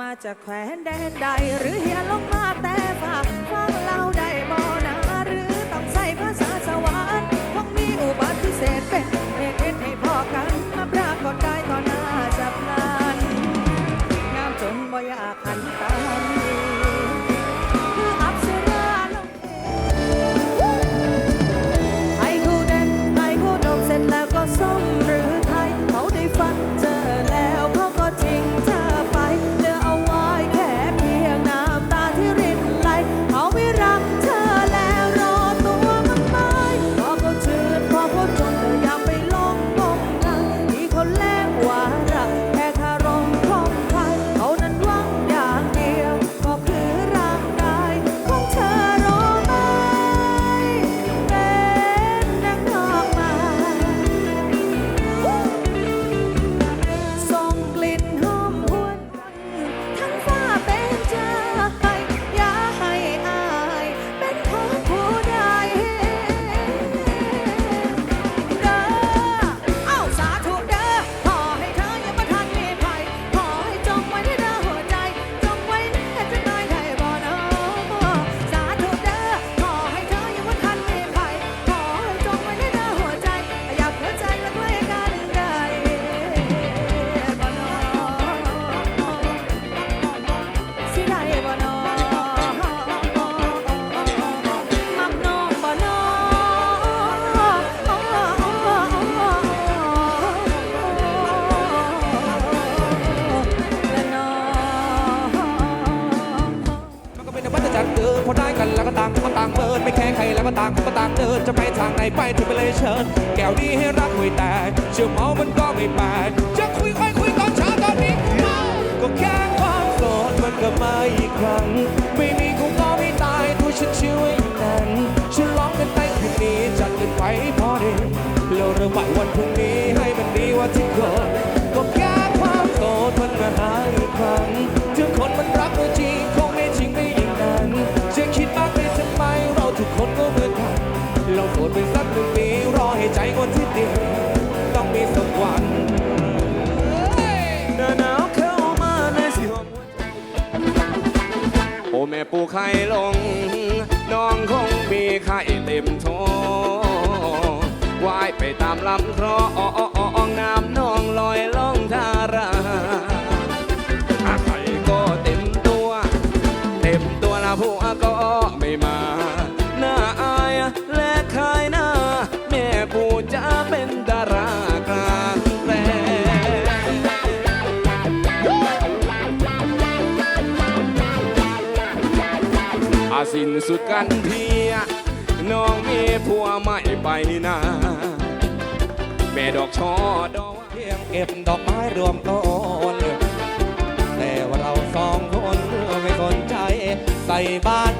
มาจากแขวนแดนใด หรือเฮียลงมาแต่ฝากฟังเราได้บ่นะหรือต้องใส่ภาษา พอได้กันแล้วก็ต่างคนต่างเมินไม่แคร์ใครแล้วก็ต่างก็ต่างเดินจะไปทางไหนไปถึงไปเลยเชิญ แก้วนี้ให้รักไม่แตกเชื่อเมามันก็ไม่แปลกจะคุยค่อยคุยตอนเช้าตอนนี้ก็แค่ความโสดมันก็มาอีกครั้ง ไม่มีกูก็ไม่ตายตัวฉันเชื่ออย่างนั้นฉันร้องกันไปคืนนี้จัดกันไปพอดีเราเริ่มใหม่วันพรุ่งนี้ให้มันดีว่าที่เคยายไปตามลำคลองน้ำนองลอยล่องทาราอาไข่ก็เต็มตัว เต็มตัวละผัวก็ไม่มาหน้าอายและขายหน้า แม่ปูจะเป็นดารากลางแปลงอาสิ้นสุดกันเพีย น้องมีผัวใหม่ไปนาแม่ดอกช่อดอกเพียงเก็บดอกไม้รวมต้นแต่ว่าเราสองคนไม่สนใจใส่บ้าน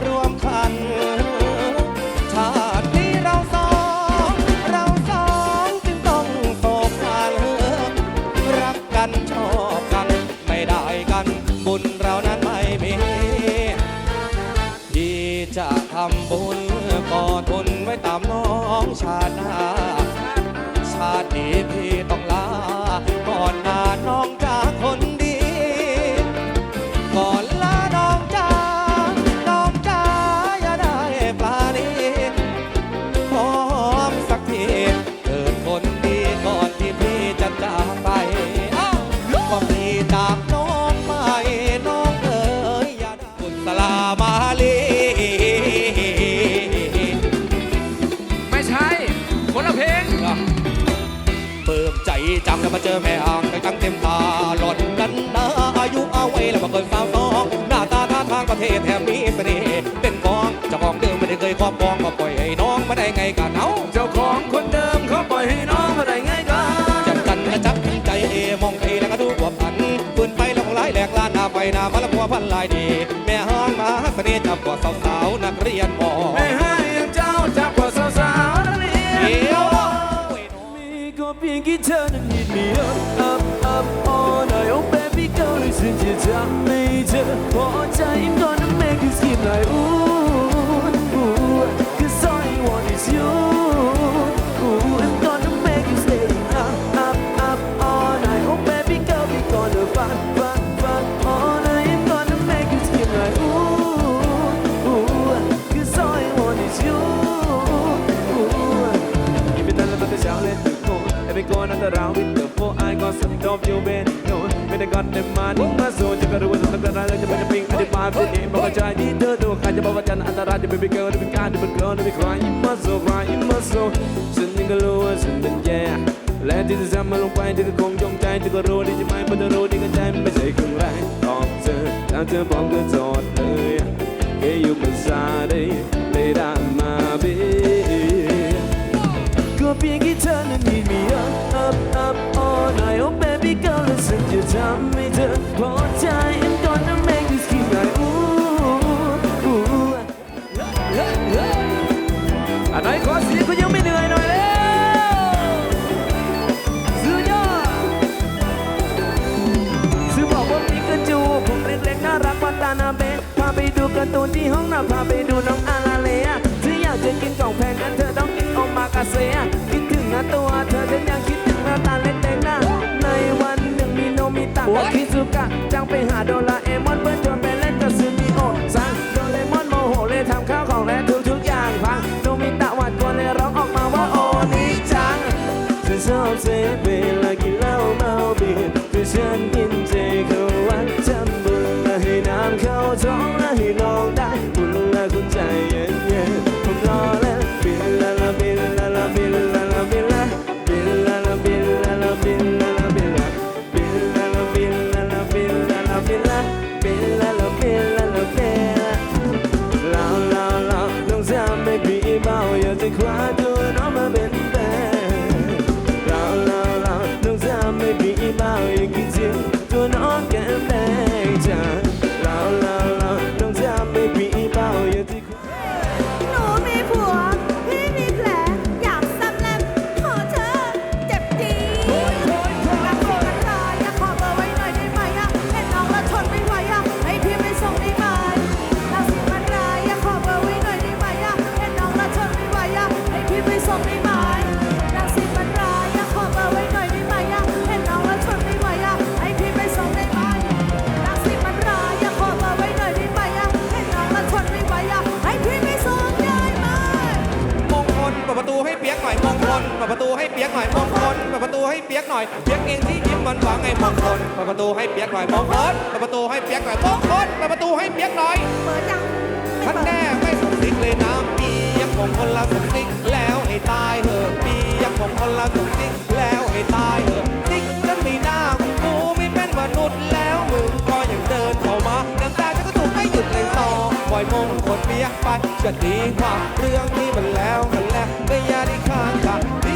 ชาติหน้า บครองมาปล่อยให้น้องมาได้ไงกันเอาเจ้าของคนเดิมเขาปล่อยให้น้องมาได้ไงกันจับกันและจับใจเอมองไปแล้วก็ดูหัวพันปืนไปแล้วของหลายแหลกลานหน้าไปหน้ามาล้วหัวพันลายดี แม่ห้างมาเสน่ห์จับกอดสาวๆนักเรียนมอไม่ห้อย่างเจ้าจับกว่าสาวๆนักเรียนเดียวมีก็เพียงแค่เธอนั้น hit me up up up all night oh baby girl ฉันจะทำให้เธอพอใจ around with the four I got some dope you been know ไม่ได้ก่อนได้มานิ่งมาโซจะก็รู้ว่าต้องกรอะไรจะเป็นปิงอธิบายเป็นเองบอกใจที่เธอตัวใครจะบอกว่าฉันอันตรายจะเป็นเกิร์ลจะเป็นการจะเป็นเกิร์ลจะเป็นใครยิ่งมาโซใครยิ่งมาโซฉันยังก็รู้ว่าฉันเป็นแย่และที่จะทำมาลงไปเธอก็คงจงใจเธอก็รู้ดีจะไม่เพราะเธอรู้ดีก็ใจไม่ใช่ครึ่งแรกตอบเธอถ้าเธอบอกก็จอดเลย che io pensare le ramabe listen to tell me to One time I'm gonna make you scream like ooh, ooh อันไหนขอเสียงคุณยังไม่เหนื่อยหน่อยแล้วสุดยอดซื้อบอกว่าปิกาจูผมเล็กๆน่ารักกว่าตานาเบะพาไปดูการ์ตูนที่ห้องน้ำพาไปดูน้องอาราเลียถ้าอยากจะกินของแพงนั้นเธอต้องกินโอมากาเซียคิดถึงนะตัวเธอฉันยังคิดถึงหน้าตาเล็ก ตากับคิซูกะจังไปหาโดราเอมอนเพื่อชวนไปเล่นกับซูมิโอซังโดเรมอนโมโหเลยทำข้าวของและทุกทุกอย่างพังโนมิตะหวาดกลัวเลยร้องออกมาว่าโอนิจังฉันชอบเซเบล ยกหน่อยมงคลเปิดประตูให้เปียกหน่อยมงคลเปิดประตูให้เปียกหน่อยเปียกเองที่ยิ้มหวานหวานไงมงคลเปิดประตูให้เปียกหน่อยมงคลเปิดประตูให้เปียกหน่อยมงคลเปิดประตูให้เปียกหน่อยเปิดยังท่านแน่ไม่สมสิกเลยน้ำปียังคงคนละสมสิกแล้วให้ตายเหอะเปียังคงคนละสมสิกแล้วให้ตายเหอะสิกนั้นไม่น่ากูไม่เป็นมนุษย์ ยกไปจะดีกว่าเรื่องที่มันแล้วมันแล้วไม่อย่าได้ข้างทาง